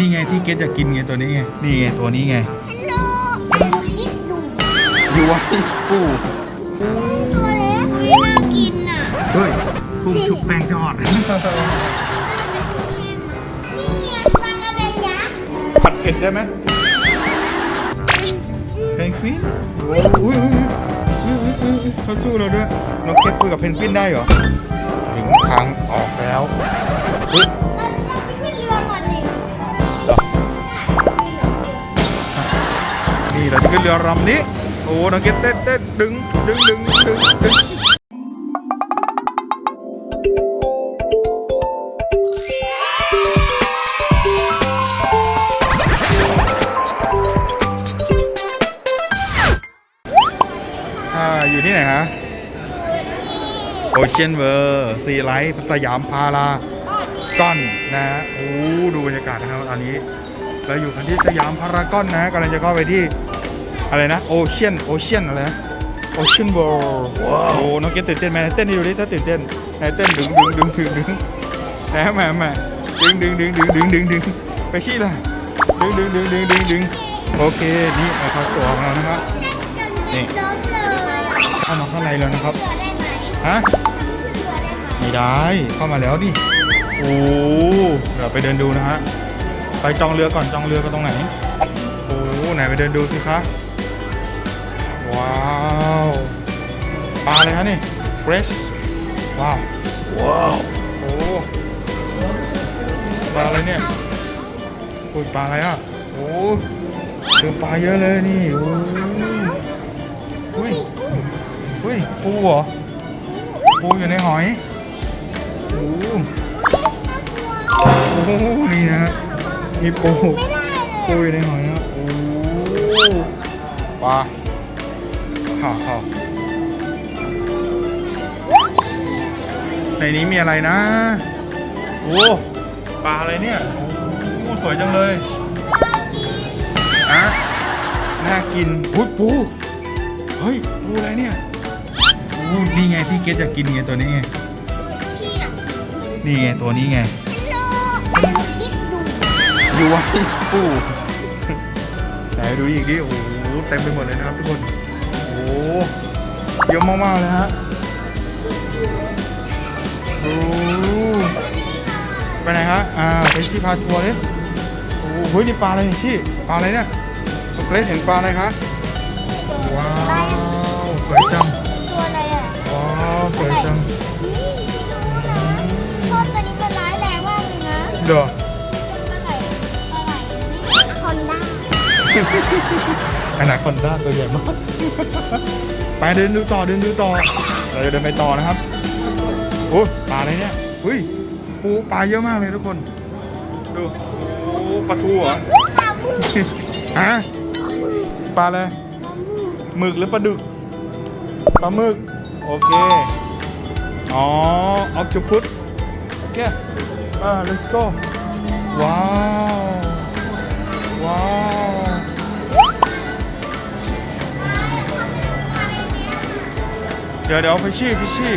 นี่ไงที่เกดอยากกินไงตัวนี้ไง นี่ไงตัวนี้ไง ฮัลโหลอิดดูอยู่ไว้ปูตัวเล็กอุ๊ยน่ากินอะเฮ้ยกุ้งชุบแป้งทอด นี่ไงปลากระเบนยักษ์ผัดเผ็ดได้ไหมเพนกวินโอ้ยอุ้ยอุ้ยอุ้ยอุ้ยอุ้ยอุ้ยเขาสู้เราด้วยน้องเกดคุยกับเพนกวินได้เหรอถึงทางออกแล้วเฮ้ย เราจะขึ้นเรือลำนี้ โอ้น้องเกดเต้นเต้นดึงดึงดึงดึงดึงอ่าอยู่ที่ไหนฮะโอเชียนเวอร์ซีไลท์สยามพาราก้อนนะฮะโอ้ดูบรรยากาศนะครับตอนนี้เราอยู่กันที่สยามพารากอนนะกำลังจะเข้าไปที่ อะไรนะโอเชียนโอเชียนอะไรนะโอเชียนเวิลด์โอ้น้องเกดตื่นเต้นไหมเต้นให้ดูดิถ้าตื่นเต้นไหนเต้นดึงดึงดึงดึงดึงแหมแหมแหมดึงดึงดึงดึงดึงดึงดึงไปชี้เลยดึงดึงดึงดึงดึงดึงโอเคนี่เอาเข้าตัวของเรานะครับนี่จนเลิฟเลยเข้ามาข้างในแล้วนะครับเรือได้ไหมฮะเรือได้ไหมไม่ได้เข้ามาแล้วดิโอ้เดี๋ยวไปเดินดูนะฮะไปจองเรือก่อนจองเรือกันตรงไหนโอ้ไหนไปเดินดูสิคะ ว้าวปลาอะไรคะนี่เฟรชว้าวว้าวโอ้ปลาอะไรเนี่ยโอ้ยปลาอะไรอะโอ้เจอปลาเยอะเลยนี่โอ้อุ้ยอุ้ยปูเหรอปูอยู่ในหอยโอ้โอ้นี่นะฮะมีปูปูอยู่ในหอยนะโอ้ปลา ฮ่าฮ่าในนี้มีอะไรนะ โอ้ปลาอะไรเนี่ย โอ้สวยจังเลยอะน่ากินอุ้ยปู เฮ้ย ปูอะไรเนี่ยโอ้นี่ไงที่เกดอยากกินไงตัวนี้ไง นี่ไงตัวนี้ไงฮัลโหลอิดดูอยู่ไว้ปูไหนดูอีกดิโอ้โหเต็มไปหมดเลยนะครับทุกคน เยอะมากๆเลยฮะโอ้ไปไหนฮะอ่าไปที่พาทัวร์เลยโอ้โหเฮ้ยนี่ปลาอะไรนี่ชี่ปลาอะไรเนี่ยคุณเกรซเห็นปลาอะไรคะว้าวสวยจังตัวอะไรอะว้าวสวยจังชอบตัวนี้มันร้ายแรงมากเลยนะเด้ออะไรอะไรคอนด้า อนาคอนด้าตัวใหญ่มาก ไปเดินดูต่อเดินดูต่อ เราจะเดินไปต่อนะครับโอ้ปลาอะไรเนี่ยอุ้ยปูปลาเยอะมากเลยทุกคน ดูโอ้ปลาทูเหรอปลาหมึกฮะปลาอะไรปลาหมึกหมึกหรือปลาดึกปลาหมึกโอเค อ๋อออกจุพุตโอเคอ่า let's go ว้าว ว้าว ดี๋ยวเดี๋ยวฟิชชี่ฟิชชี่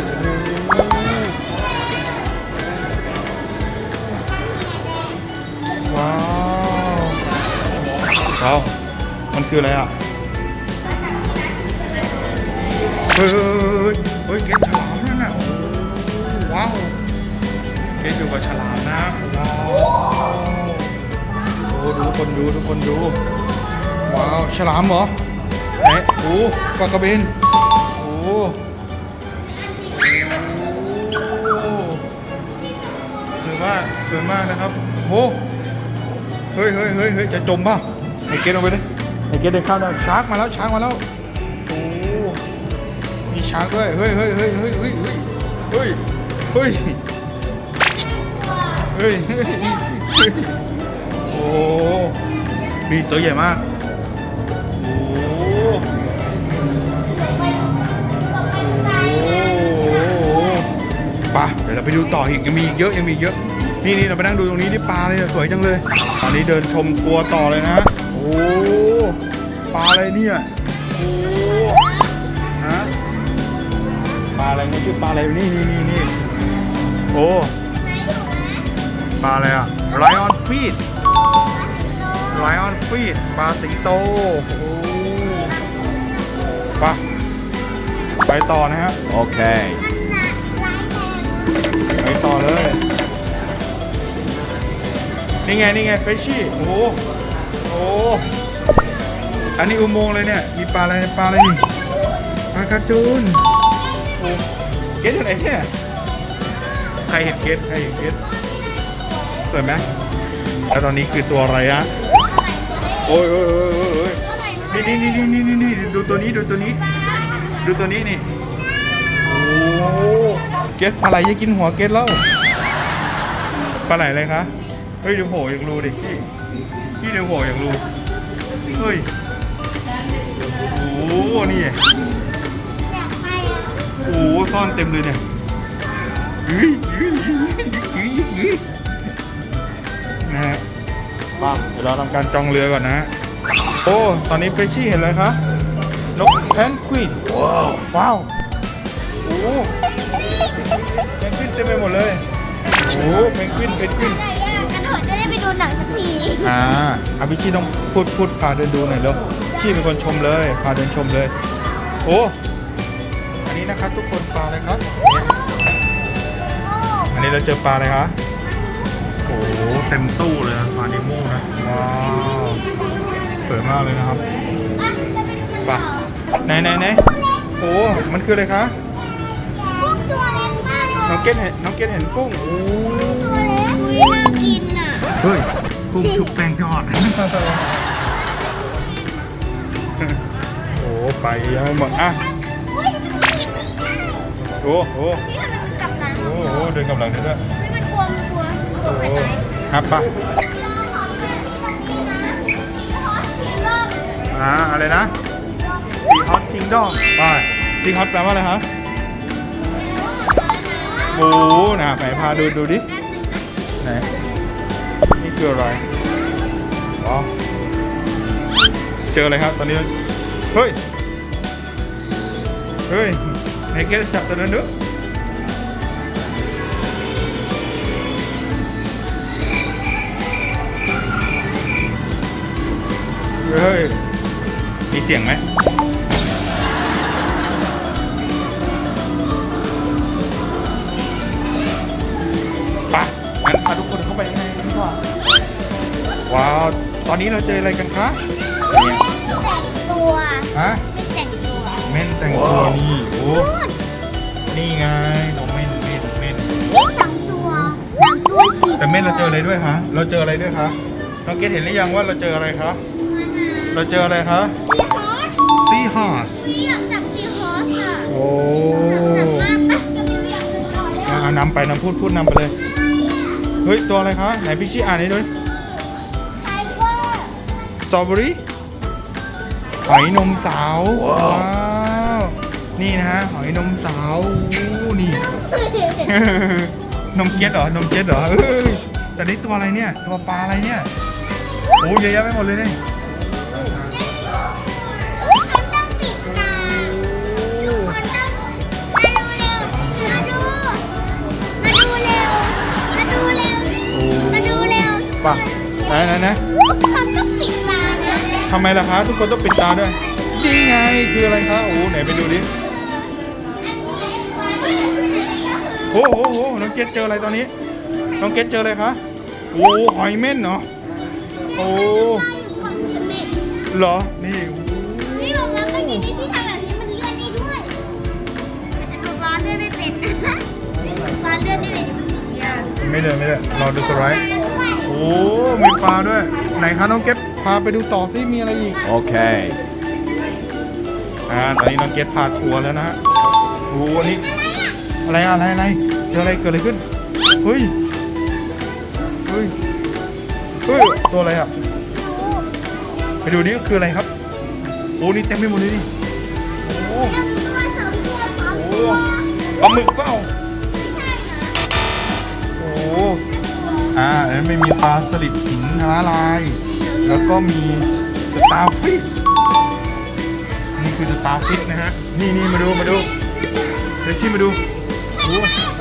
ว้าวเอามันคืออะไรอะ เฮ้ยเฮ้ยเกตฉลามนั่นน่ะโอ้โหว้าวเกตอยู่กับฉลามนะว้าวโอ้ดูทุกคนดูทุกคนดูว้าวฉลามเหรอไหนโอ้ปลากระเบนโอ้ มากสวยมากนะครับโอ้เฮ้ยเฮ้ยเฮ้ยเฮ้ยจะจมป่ะไอ้เกตลงไปดิไอ้เกตเดินข้ามแล้วชาร์กมาแล้วชาร์กมาแล้วโอ้มีชาร์กด้วยเฮ้ยเฮ้ยเฮ้ยเฮ้ยเฮ้ยเฮ้ยเฮ้ยเฮ้ยเฮ้ยเฮ้ยเฮ้ยโอ้มีตัวใหญ่มากโอ้ปะเดี๋ยวเราไปดูต่ออีกยังมีอีกเยอะยังมีอีกเยอะ นี่นี่เราไปนั่งดูตรงนี้ที่ปลาเลยอะสวยจังเลย ตอนนี้เดินชมครัวต่อเลยนะ โอ้ปลาอะไรเนี่ยโอ้ฮะปลาอะไรเนี่ยชื่อปลาอะไรนี่นี่นี่นี่โอ้ปปลาอะไรอะไลออนฟีดไลออนฟีดปลาสิงโตโอ้ไปไปต่อนะฮะ Okay. ไปต่อเลย นี่ไงนี่ไงเฟชชี่โอ้โหโอ้อันนี้อุโมงค์เลยเนี่ย มีปลาอะไรปลาอะไรนี่ปลากระจูนโอ้เกตอะไรเนี่ยใครเห็นเกตใครเห็นเกตสวยไหมแล้วตอนนี้คือตัวอะไรอะโอ้ยโอ้ยโอ้ยโอ้ยโอ้ยนี่นี่นี่นี่นี่นี่ดูตัวนี้ดูตัวนี้ ดูตัวนี้นี่โอ้เกตปลาไหลจะกินหัวเกตแล้วปลาไหลอะไรคะ เฮ้ยดูโหอยากรู้ดิพี่พี่ดูโหอยากรู้เฮ้ยโอ้โหนี่โอ้โหซ่อนเต็มเลยเนี่ยเฮ้ยเฮ้ยเฮ้ยเฮ้ยเฮ้ยนะฮะป่ะเดี๋ยวเราทำการจองเรือก่อนนะฮะโอ้ตอนนี้เฟชชี่เห็นอะไรคะนกแพนกวินว้าวว้าวโอ้เพนกวินเต็มไปหมดเลยโอ้เพนกวินเพนกวิน หนังสักทีอ่าอาพิชีต้องพูดพูดพาเดินดูหน่อยเร็วชี่เป็นคนชมเลยพาเดินชมเลย โอ้อันนี้นะครับทุกคนปลาอะไรครับโอ้อันนี้เราเจอปลาอะไรคะโอ้โหเต็มตู้เลยนะปลานิโม่นะว้าวสวยมากเลยนะครับอะจะไปดูกันปต่ลาอไหนไหนไหนโอ้มันคืออะไรคะพวกตัวเล็กมากเลยน้องเกดเห็นน้องเกดเห็นกุ้งโอ้ตัวเล็กอุ้ยน่ากินอะ เฮ้ยกุ้งชุบแป้งทอด โอ้ไปยังไม่หมดอะอุ้ยมันไม่ได้โอ้โหนี่ทำไมมันกลับหลังโอ้โหเดินกำลังเดินด้วยเฮ้ยมันกลัวมันกลัวกลัวไปไหนครับปะรอของเพื่อนที่ตรงนี้นะขอสีรอบอ่าอะไรนะซีฮอตคิงดอมไปซีฮอตแปลว่าอะไรคะหมูนะไหนพาดูดูดิไหน นี่คืออะไรอ๋อเจออะไรครับ ตอนนี้ เฮ้ย เฮ้ยไหนเกดจับตัวนั้นดูเฮ้ย มีเสียงไหม ว้าว ตอนนี้เราเจออะไรกันคะเนี่ยแต่งตัวฮะไม่แต่งตัวเม่นแต่งตัวนี่โอ้นู่นนี่ไงน้องเม่นเม่นเม่นนี่สองตัวสองตัวสีแต่เม่นเราเจออะไรด้วยคะเราเจออะไรด้วยคะน้องเกดเห็นหรือยังว่าเราเจออะไรคะเราเจออะไรคะซีฮอสซีฮอสวิอยากจับซีฮอสอะโอ้จับมากปะจะไปเรียกเลยก่อนเลยอะอะนำไปนำพูดพูดนำไปเลย เฮ้ย ตัวอะไรคะ ไหนพี่ชี้อ่านให้ด้วยไทเกอร์ สตรอเบอรี่หอยนมสาวว้าวนี่นะฮะหอยนมสาวอู้นี่ นมเก็ตเหรอนมเก็ตเหรอเอ้ยแต่นี่ตัวอะไรเนี่ย ตัวปลาอะไรเนี่ยโอ้เยอะแยะไปหมดเลยเนี่ยเขาต้องปิดตาทุกคนต้องมาดูเร็วมาดูมาดูเร็วมาดูเร็วโอ้มาดูเร็วป่ะไหนไหนไหน ทำไมล่ะคะ ทุกคนต้องปิดตาด้วยนี่ไงคืออะไรคะโอ้ไหนไปดูดิโอ้โหโอ้โหน้องเกดเจออะไรตอนนี้ น้องเกดเจออะไรคะโอ้หอยเม่นเหรอโอ้ก่อนจะปิดเหรอ นี่พี่บอกว่าเมื่อกี้ที่ทำแบบนี้มันเลื่อนได้ด้วยแต่ตัวร้อนเลื่อนไม่เป็นนะร้อนเลื่อนได้เลยมันดีอะไม่เลยไม่เลยรอดูสไลด์โอ้มีปลาด้วย ไหนคะน้องเกด พาไปดูต่อซิมีอะไรอีก Okay. อ่า ตอนนี้น้องเกดพาทัวร์แล้วนะฮะโอ้อันนี้อะไรอะไรอะไรเจออะไรเกิดอะไรขึ้น เฮ้ย เฮ้ย เฮ้ย ตัวอะไรอะ ไปดูดิคืออะไรครับ โอ้นี่เต็มไปหมดเลยนี่ โอ้เรื่องตัวสองตัวสามโหตัวปลาหมึกเปล่าไม่ใช่นะโอ้อ่าแล้วไม่มีปลาสลิดหินท้าลาย แล้วก็มีสตาร์ฟิชนี่คือสตาร์ฟิชนะฮะ นี่นี่มาดูมาดูเดี๋ยวชี้มาดูโอ้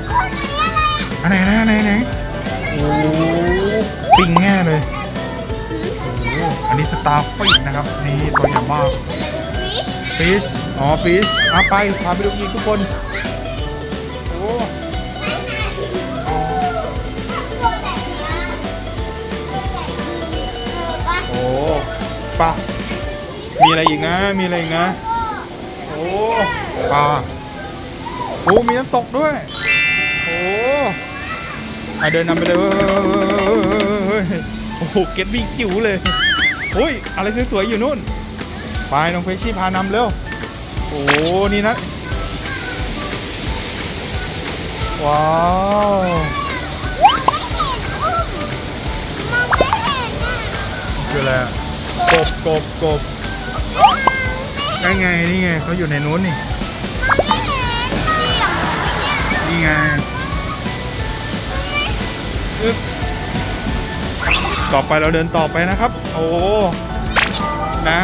คนนี้อะไรอันไหนนะอันไหนไหนอโอ้ปิ้งแง่เลยโอ้อันนี้สตาร์ฟิชนะครับ นี่ตัวใหญ่มากฟิชฟิชอ๋อฟิชเอาไปพาไปดูอีกทุกคน ปลามีอะไรอีกนะ มีอะไรอีกนะ โอ้ปลาโอ้มีน้ำตกด้วย โอ้อะเดินนำไปเลยเว้ยโอ้โหเก็ตวิ่งจิ๋วเลยโอ้ย อะไรสวยๆอยู่นู่น ไปน้องเฟชชี่พานำเร็ว โอ้นี่นะ ว้าวไม่เห็นอุ้มมองไม่เห็นอะคืออะไรอะ กบกบกบมองไม่เห็นได้ไงนี่ไงเขาอยู่ในนู้นนี่นี่ไงอึ๊บต่อไปเราเดินต่อไปนะครับ โอ้นะ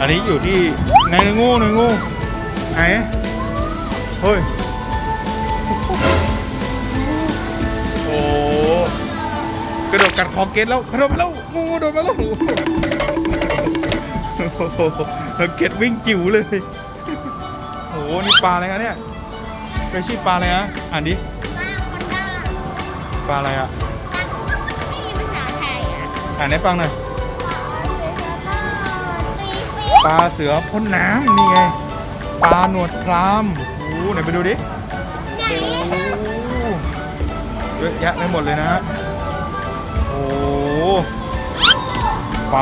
อันนี้อยู่ที่ในงูในงูไหนเฮ้ย กระโดดกัดคอเกตแล้วกระโดดมาแล้วงูโดดมาแล้วโอ้โหแล้วเกตวิ่งจิ๋วเลยโอ้โหนี่ปลาอะไรคะเนี่ยเป็นชื่อปลาอะไรฮะอ่านดิมาคนด้าปลาอะไรอะไม่มีภาษาไทยอะอ่านให้ฟังหน่อยตีฟิปลาเสือพ่นน้ำนี่ไงปลาหนวดครามโอ้โหไหนไปดูดิใหญ่โอ้เยอะแยะไปหมดเลยนะฮะ ไป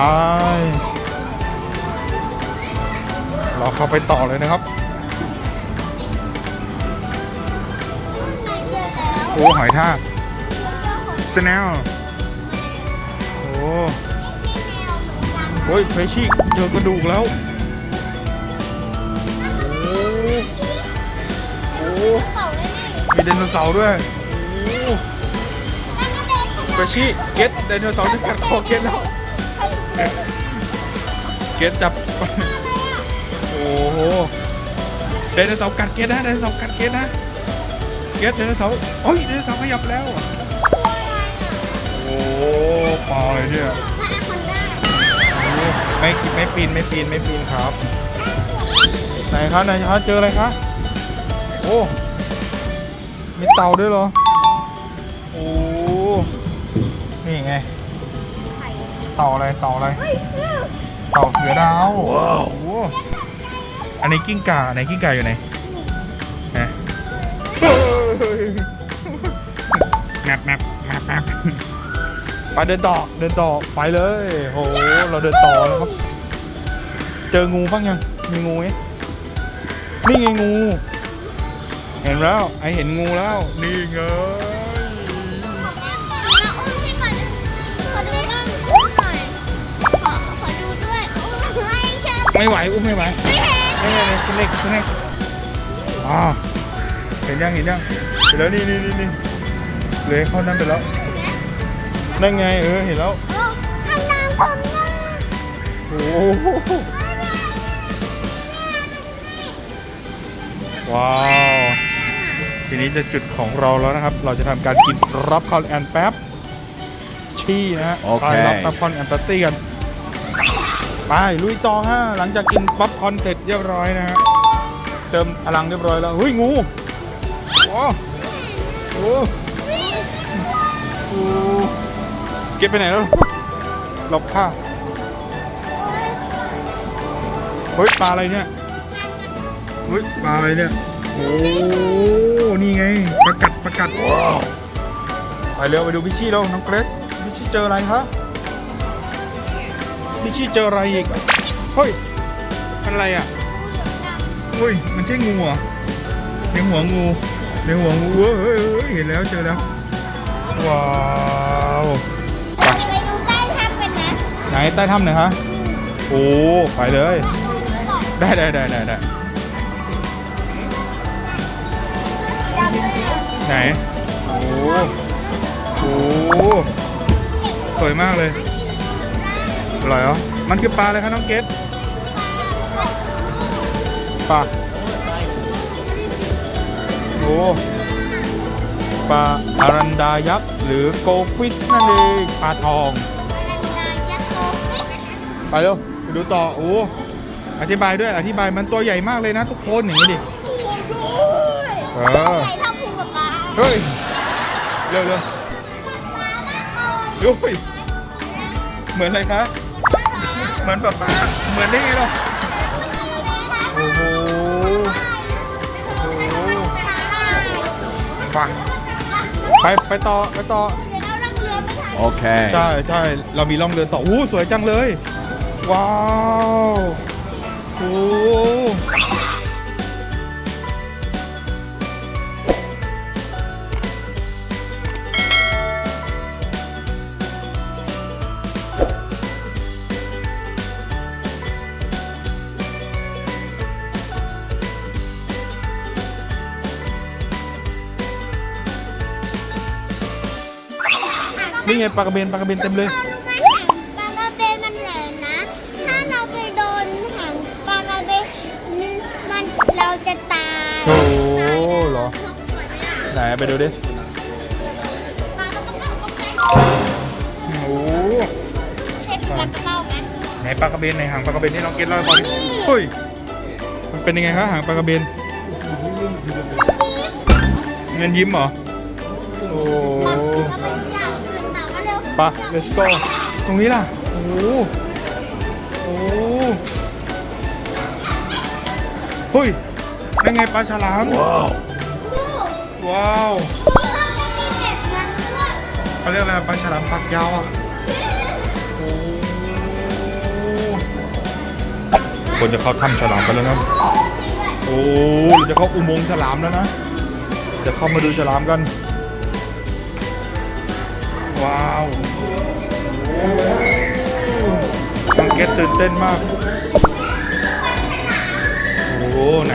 เราเข้าไปต่อเลยนะครับโอ้หอยทากสแนลโอ้โอ้ยเฟชชี่เจอกระดูกแล้ว โอ้โอ้มีไดโนเสาร์ด้วยโอ้เฟชชี่เก็ตไดโนเสาร์ที่กัดคอเก็ตแล้ว เกตจับ โอ้โหไดโนเสาร์กัดเกตนะไดโนเสาร์กัดเกตนะเกตไดโนเสาร์โอ้ยไดโนเสาร์ขยับแล้ว โอ้ปลาเลยเนี่ยไม่ไม่ปีนไม่ปีนไม่ปีนครับ ไหนครับไหนครับเจออะไรคะโอ้มีเต่าด้วยเหรอ โอ้ นี่ไง เต่าอะไรเต่าอะไรเต่าเสือดาวว้าวอันนี้กิ้งก่าไหนกิ้งก่าอยู่ไหนนะเฮ้ยแมปแมปแมปแมปไปเดินต่อเดินต่อไปเลยโหเราเดินต่อแล้วครับ เจองูบ้างยังมีงูไหมนี่ไงงู เห็นแล้วไอเห็นงูแล้ว นี่ไง ไม่ไหวอุ้มไม่ไหวไม่ไม่ไม่คุณเล็กคุณเล็กอ๋อเห็นยังเห็นยังเห็นแล้วนี่นี่นี่นี่เลยเข้านั่นไปแล้วนั่นไงเออเห็นแล้วโอ้โหว้าว ทีนี้จะจุดของเราแล้วนะครับ เราจะทำการกินรับคอนแอนแป๊บชี่นะฮะโอเคไปรับป๊อปคอร์นแอนแป๊บตี้กัน ไปลุยต่อฮะหลังจากกินป๊อปคอนเสร็จเรียบร้อยนะฮะเติมพลังเรียบร้อยแล้วเฮ้ยงูโอ้โหโอ้เก็บไปไหนแล้วหลบข้าเฮ้ยปลาอะไรเนี่ยเฮ้ยปลาอะไรเนี่ยโอ้นี่ไงประกัดประกัดไปเร็วไปดูพิชชี่แล้วน้องเกรซพิชชี่เจออะไรคะพิ ชชี่เจออะไรอีก เฮ้ยมันอะไรอะเฮ้ย มันใช่งูเหรอในหัวงูในหัวงูเว้ยเฮ้ยเฮ้ยเห็นแล้วเจอแล้ว ว้าวไหนใต้ถ้ำไหนอยคะโอ้ไปเลย ได้ได้ได้ได้ได้ไหน โอ้โหสวยมากเลย อร่อยเหรอ มันคือปลาอะไรคะน้องเกดปลา โอ้ ปลาอารันดายักษ์หรือโกฟิชนั่นเอง ปลาทองอะไรนะยักษ์โกฟิชไปเร็วไปดูต่อ โอ้ อธิบายด้วย อธิบายมันตัวใหญ่มากเลยนะทุกคนอย่างนี้ดิเออใหญ่เท่าภูกับปลาเฮ้ย เร็วเร็วปลามากเลยดูยเหมือนอะไรคะ เหมือนปลาปลาเหมือนได้ไงหรอโอ้โหโอ้โหไปไปไปต่อไปต่อเดี๋ยวเราลังเรือไม่ทัน Okay. ใช่ใช่เรามีล่องเดินต่ออู้สวยจังเลย ว้าวโอ้ นี่ไงปลากระเบนปลากระเบนเต็มเลยเรารู้ไหมหางปลากระเบนมันแหลมนะ ถ้าเราไปโดนหางปลากระเบนมันเราจะตายโอ้โหตายนะเหรอชกสวยไหมล่ะไหนไปดูดิปลากระเบนก็เป็นโอ้โหเช็ดปลากระเบาไหมไหนปลากระเบนไหนหางปลากระเบนนี่น้องเกดเล่าให้ฟังดิเฮ้ยมันเป็นยังไงคะหางปลากระเบนเงินยิ้มเหรอโอ้ กันเร็วไป let's go ตรงนี้ล่ะ โอ้โหโอ้โหเฮ้ยนั่นไงปลาฉลาม Wow. ดูว้าวมันมีเห็ดมันด้วยเขาเรียกอะไรปลาฉลามปากยาวอะโอ้คนจะเข้าถ้ำฉลามกันแล้วนะโอ้เราจะเข้าอุโมงค์ฉลามแล้วนะ จะเข้ามาดูฉลามกัน ว้าวน้งเกตตื่นเต้นมาก โอ้โหไหน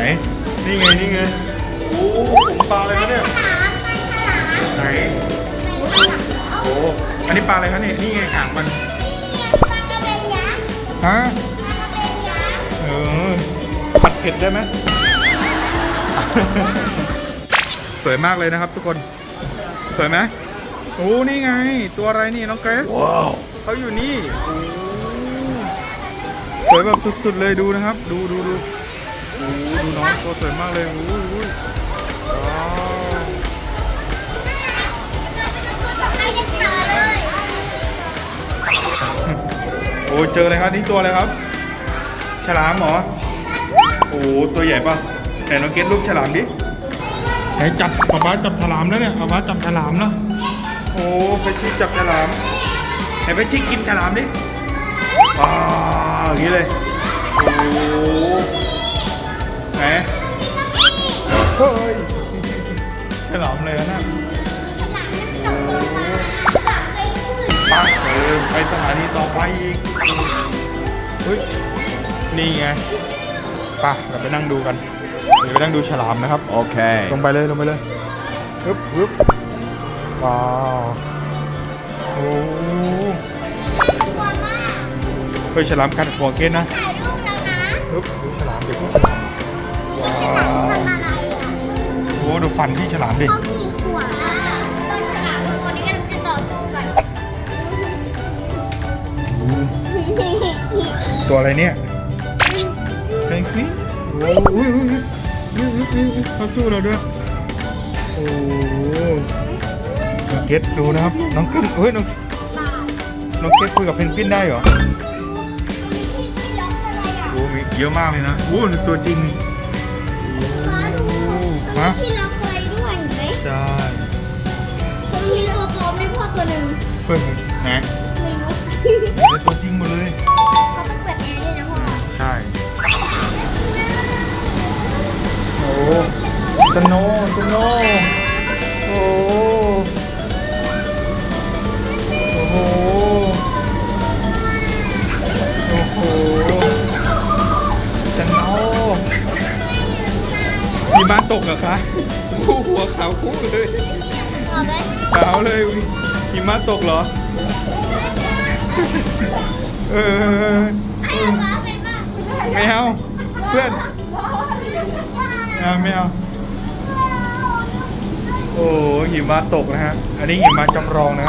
นี่ไง นี่ไง โอ้ผมปลาอะไรคะเนี่ยไหน โอ้อันนี้ปลาอะไรคะเนี่ยนี่ไงหางมันปลากระเบนยักษ์ฮะปลากระเบนยักษ์เออผัดเผ็ดได้ไหมสวยมากเลยนะครับทุกคน สวยไหม โอ้นี่ไง ตัวอะไรนี่น้องเกรซ Wow. เขาอยู่นี่โอ้สวยแบบสุดๆเลยดูนะครับ ดูดูดูโอ้ดูน้องตัวสวยมากเลยโอ้ยโอ้ยว้าวให้กันต่อเลยโอ้เจออะไรครับนี่ตัวอะไรครับ ฉลามเหรอโอ้ตัวใหญ่ปะไหนน้องเกตลูกฉลามดิไหนจับป๊าป๊าจับฉลามแล้วเนี่ยป๊าป๊าจับฉลามแล้วโอ้ ไปชิจับฉลามไหนไปชิกินฉลามดิว้าวอย่างนี้เลย โอ้ไหนเฮ้ยฉลามเลยนะฉลามมันตกลงมาจับไปขึ้นไปเออไปสถานีต่อไปอีกเฮ้ยนี่ไงไปเราไปนั่งดูกันเดี๋ยวไปนั่งดูฉลามนะครับ Okay. ลงไปเลยลงไปเลยฮึบฮึบ ว้าวโอ้กลัวมากเฮ้ยฉลามกัดหัวเกนนะถ่ายรูปแล้วนะฮึบดูฉลามเดี๋ยวพูดฉลามว้าฉลามวทำอะไรอะโอ้ดูฟันที่ฉลามดิเขาขี่หัวต้นฉลามกับตัวนี้กำลังจะต่อสู้กันตัวอะไรเนี่ยเพนกวินโอ้โหอุ้ยอุ้ยอุ้ยอุ้ยอุ้ยอุ้ยเขาสู้เราด้วยโอ้โหน้องเกตดูนะครับ น้องเกตเฮ้ยน้องตายน้องเกตคุยกับเพนกวินได้เหรอที่ที่ล็อกอะไรอะโอ้มีเยอะมากเลยนะโอ้ตัวจริงฟ้าดูฮะที่ล็อกไว้ด้วยเห็นไหมได้ผมมีตัวปลอมในพ่อตัวหนึ่งเฮ้ยไหนไม่รู้เป็นตัวจริงหมดเลยเขาต้องเปิดแอร์ด้วยนะพ่อใช่โอ้สโนสโนโอ้ มีบ้านตกเหรอคะคู่หัวขาวคู่เลยออไหมขาวเลยหิมะตกเหรอ เออไอ้ฟ้าเป็นป่ะไม่เอาเพื่อนว้าวอ่าไม่เอาโอ้หิมะตกนะฮะ อันนี้หิมะจำลองนะ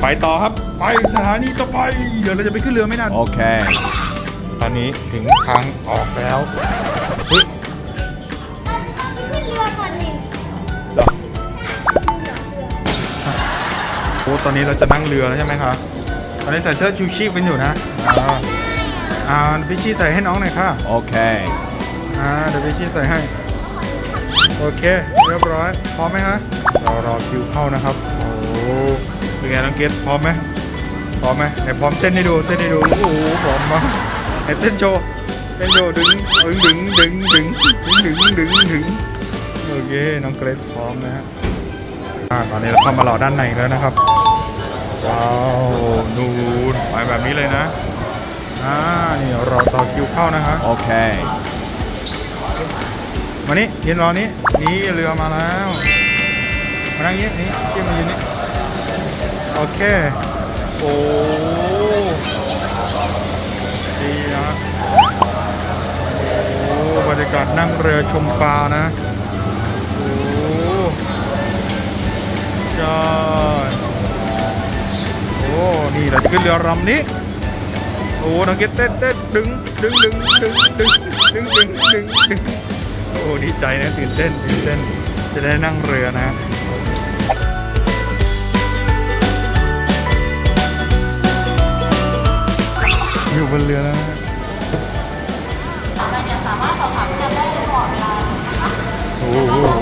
ไปต่อครับ ไปสถานีต่อไป เดี๋ยวเราจะไปขึ้นเรือไม่นาน Okay. ตอนนี้ถึงทางออกแล้วเฮ้ยขึ้นเรือก่อนหนึ่งเหรอโอ้ตอนนี้เราจะนั่งเรือแล้วใช่ไหมครับตอนนี้ใส่เสื้อชูชีพกันอยู่นะอ่าอ่าพี่ชีใส่ให้น้องหน่อยค่ะ Okay. อ่าเดี๋ยวพี่ชีใส่ให้ โอเค เรียบร้อย พร้อมไหมคะเรารอคิวเข้านะครับ โอ้โหเป็นไงน้องเกดพร้อมไหมพร้อมไหมไหนพร้อมเต้นให้ดูเต้นให้ดู โอ้โหพร้อมมาก ไหนเต้นโชว์เต้นโชว์ดึงดึงดึงดึงดึงดึงดึงดึงดึงโอเคน้องเกรซพร้อมนะฮะอ่าตอนนี้เราเข้ามารอด้านในแล้วนะครับว้าวนูนไปแบบนี้เลยนะอ่านี่รอต่อคิวเข้านะคะ Okay. มานี่ยืนรอนี้นี่เรือมาแล้วมานั่งนี้นี่เกี่ยมายืนนี่โอเคโอ้ ดีนะโอ้บรรยากาศนั่งเรือชมปลานะโอ้ยอดโอ้นี่เราจะขึ้นเรือลำนี้โอ้นักเก็ตเต้นเต้นดึงดึงดึงดึงดึงดึงดึงดึงโอ้ดีใจนะตื่นเต้นตื่นเต้นจะได้นั่งเรือนะ อยู่บนเรือแล้วนะสามารถสอบถามจำได้ตลอดเวลาโอ้โห